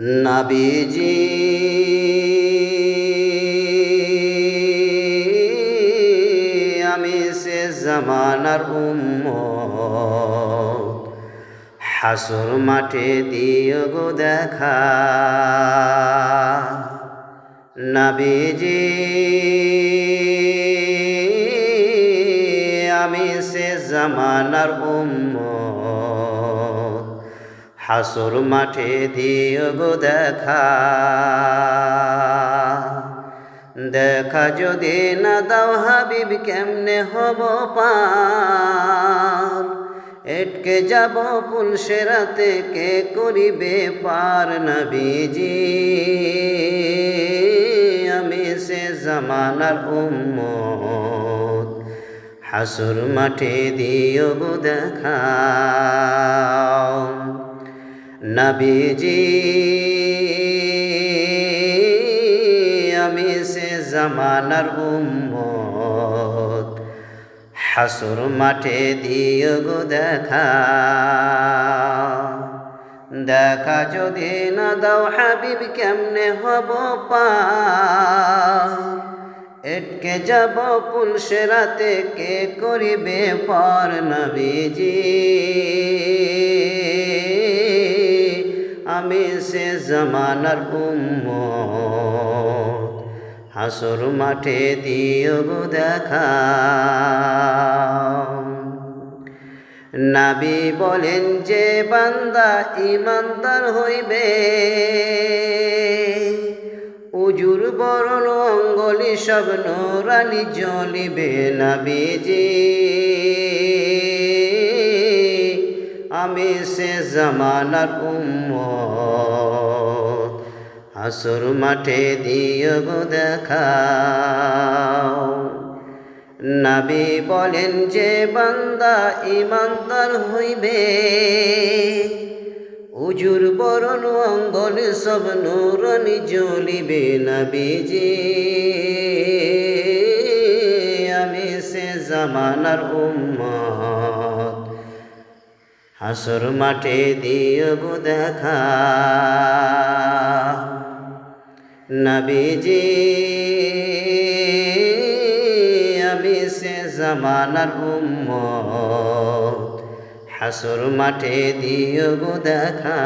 নাবিজি। আমি সে জমানার উম্ম হাসুর মাঠে দিও গো দেখা। নাবিজি। আমি সে জমানার উম্ম হাসুর মাঠে দিও গো দেখা। দেখা যদি না দাও হাবিব, কেমনে হব পার? এটকে যাব পুলসে রাতে, কে করিবে পার নবীজি? আমি সে জামানার উম্মত, হাসুর মাঠে দিও দেখা। নবীজি, আমি সে জামানার উম্মত। হাসুর মাঠে দিও গো দেখা। দেখা যদি না দাও হাবিব কেমনে হব পা? এটকে যাব পুলসে রাতে কে করিবে পর নবীজি? আমি সে জমানার উম্ম হাসুর মাঠে দিও দেখা। নাবি বলেন যে বান্দা ইমানদার হইবে। উজুর বরণ অঙ্গলি সব নোরানি জ্বলিবে নাবিজি। আমি সে জামানার উম্ম হাসুর মাঠে দিও গো দেখা নাবি বলেন যে বান্দা ইমানদার হইবে। উজুর বরণ অঙ্গল সব নূরনি জ্বলিবে নবীজি। আমি সে জামানার উম্মত। হাসর মাঠে দিও দেখা। নবীজি আমি সে জমানার উম্ম হাসর মাঠে দিও দেখা।